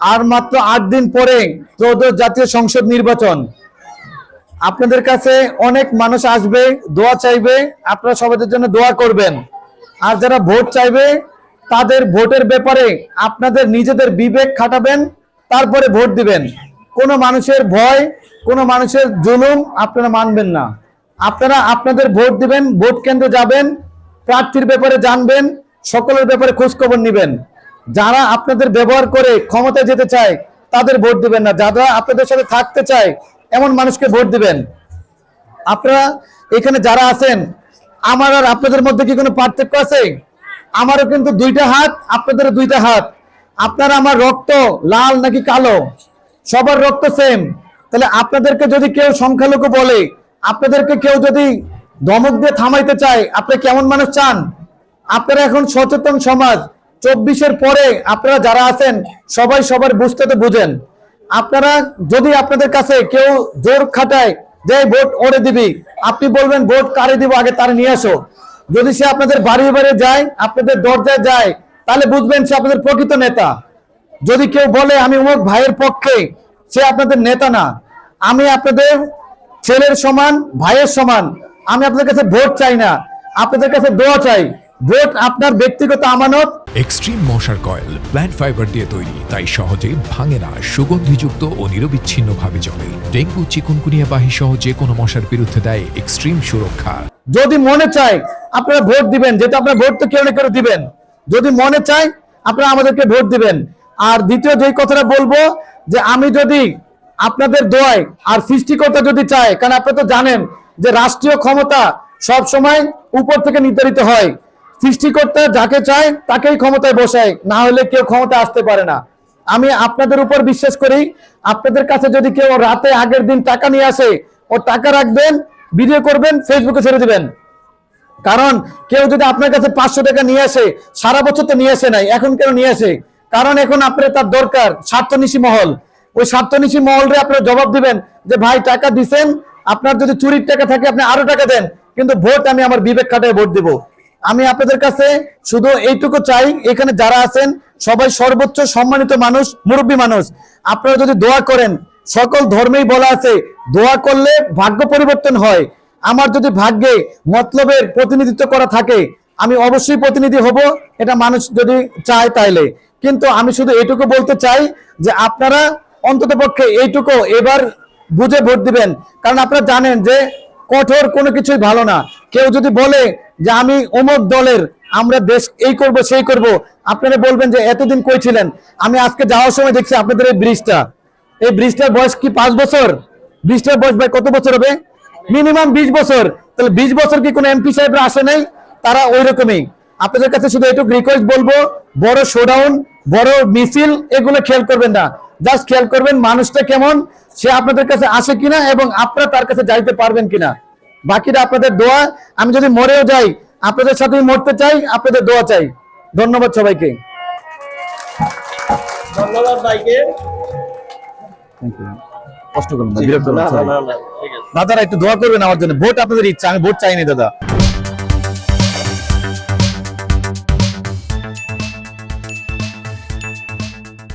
আর মাত্র আট দিন পরে ত্রয়োদশ জাতীয় সংসদ নির্বাচন। আপনাদের কাছে অনেক মানুষ আসবে, দোয়া চাইবে, আপনারা সবাইদের জন্য দোয়া করবেন। আর যারা ভোট চাইবে, তাদের ভোটের ব্যাপারে আপনাদের নিজেদের বিবেক খাটাবেন, তারপরে ভোট দিবেন। কোনো মানুষের ভয়, কোনো মানুষের জুলুম আপনারা মানবেন না। আপনারা আপনাদের ভোট দিবেন, ভোট কেন্দ্রে যাবেন, প্রার্থীর ব্যাপারে জানবেন, সকলের ব্যাপারে খোঁজখবর নেবেন। যারা আপনাদের ব্যবহার করে ক্ষমতায় যেতে চায়, তাদের ভোট দিবেন না। যারা আপনাদের সাথে থাকতে চায়, এমন মানুষকে ভোট দিবেন। আপনারা এখানে যারা আছেন, আমার আর আপনাদের মধ্যে কি কোনো পার্থক্য আছে? আমারও কিন্তু দুইটা হাত আপনাদের দুইটা হাত। আপনার আমার রক্ত লাল নাকি কালো? সবার রক্ত সেম তাহলে আপনাদেরকে যদি কেউ সংখ্যালঘু বলে, আপনাদেরকে কেউ যদি ধমক দিয়ে থামাইতে চায়, আপনি কেমন মানুষ চান? আপনারা এখন সচেতন সমাজ চব্বিশের পরে আপনারা যারা আছেন, সবাই সবার বুঝতে তো বুঝেন। আপনারা যদি আপনাদের কাছে কেউ জোর খাটায়, যে ভোট ওরে দিবি, আপনি বলবেন, ভোট কারে দিব? আগে তারে নিয়ে আসো। যদি সে আপনাদের বাড়ি বাড়ি যায়, আপনাদের দরজায় যায়, তাহলে বুঝবেন সে আপনাদের প্রকৃত নেতা। যদি কেউ বলে, আমি অমুক ভাইয়ের পক্ষে, সে আপনাদের নেতা না। আমি আপনাদের ছেলের সমান, ভাইয়ের সমান। আমি আপনাদের কাছে ভোট চাই না। আপনাদের কাছে দোয়া চাই। ভোট আপনার ব্যক্তিগত আমানত এক্সট্রিম মশার কয়েল প্ল্যান্ট ফাইবার দিয়ে তৈরি, তাই সহজে ভাঙে না, সুগন্ধিযুক্ত ও নিরবিচ্ছিন্নভাবে জ্বলে। ডেঙ্গু চিকুনকুনিয়া বাহি সহ যে কোনো মশার বিরুদ্ধে দেয় এক্সট্রিম সুরক্ষা। যদি মনে চায়, আপনারা ভোট দিবেন যেটা আপনারা ভোট তো কেউ না কেউ দিবেন। যদি মনে চায়, আপনারা আমাদেরকে ভোট দিবেন। আর দ্বিতীয় যেই কথাটা বলব, যে আমি যদি আপনাদের দোয়ায় আর সৃষ্টিকর্তা যদি চায় কারণ আপনারা তো জানেন যে রাষ্ট্রীয় ক্ষমতা সব সময় উপর থেকে নির্ধারিত হয়। সৃষ্টিকর্তা যাকে চায় তাকেই ক্ষমতায় বসায়, না হলে কেউ ক্ষমতা আসতে পারে না। আমি আপনাদের উপর বিশ্বাস করি, আপনাদের কাছে যদি কেউ রাতে আগের দিন টাকা নিয়ে আসে, ও টাকা রাখবেন ভিডিও করবেন ফেসবুকে ছেড়ে দিবেন। কারণ কেউ যদি আপনার কাছে পাঁচশো টাকা নিয়ে আসে, সারা বছর তো নিয়ে আসে নাই, এখন কেন নিয়ে আসে? কারণ এখন আপনার তার দরকার স্বার্থনিশী মহল। ওই স্বার্থনিশী মহলরে আপনার জবাব দিবেন যে, ভাই, টাকা দিছেন, আপনার যদি চুরির টাকা থাকে, আপনি আরও টাকা দেন, কিন্তু ভোট আমি আমার বিবেক খাটায় ভোট দিব। আমি আপনাদের কাছে শুধু এইটুকু চাই, এখানে যারা আছেন, সবাই সর্বোচ্চ সম্মানিত মানুষ, মুরব্বী মানুষ। আপনারা যদি দোয়া করেন, সকল ধর্মেই বলা আছে, দোয়া করলে ভাগ্য পরিবর্তন হয়। আমার যদি ভাগ্যে মতলবের প্রতিনিধিত্ব করা থাকে, আমি অবশ্যই প্রতিনিধি হব, এটা মানুষ যদি চায় তাইলে। কিন্তু আমি শুধু এইটুকু বলতে চাই যে আপনারা অন্তত পক্ষে এইটুকু এবার বুঝে ভোট দিবেন। কারণ আপনারা জানেন যে কঠোর কোনো কিছুই ভালো না। কেউ যদি বলে যে আমি অমুক দলের, আমরা দেশ এই করব, সেই করব, আপনারা বলবেন যে এতদিন কই ছিলেন? আমি আজকে যাওয়ার সময় দেখছি আপনাদের এই ব্রিজটা। এই ব্রিজটার বয়স কি পাঁচ বছর? ব্রিজটার বয়স ভাই কত বছর হবে? মিনিমাম বিশ বছর। তাহলে বিশ বছর কি কোনো এমপি সাহেবরা আসে নাই? তারা ওই রকমই আপনাদের কাছে শুধু এটুকু রিকোয়েস্ট বলব, বড় শোডাউন বড় মিছিল, এগুলো খেয়াল করবেন না। জাস্ট খেয়াল করবেন মানুষটা কেমন? সে আপনাদের কাছে আসে কিনা এবং আপনারা তার কাছে যাইতে পারবেন কিনা। বাকিটা আপনাদের দোয়া আমি যদি মরেও যাই আপনাদের সাথে মরতে চাই আপনাদের দোয়া চাই। ধন্যবাদ সবাইকে। ধন্যবাদ ভাইকে। কষ্ট দাদারা একটু দোয়া করবেন আমার জন্য। ভোট আপনাদের ইচ্ছা আমি ভোট চাইনি দাদা।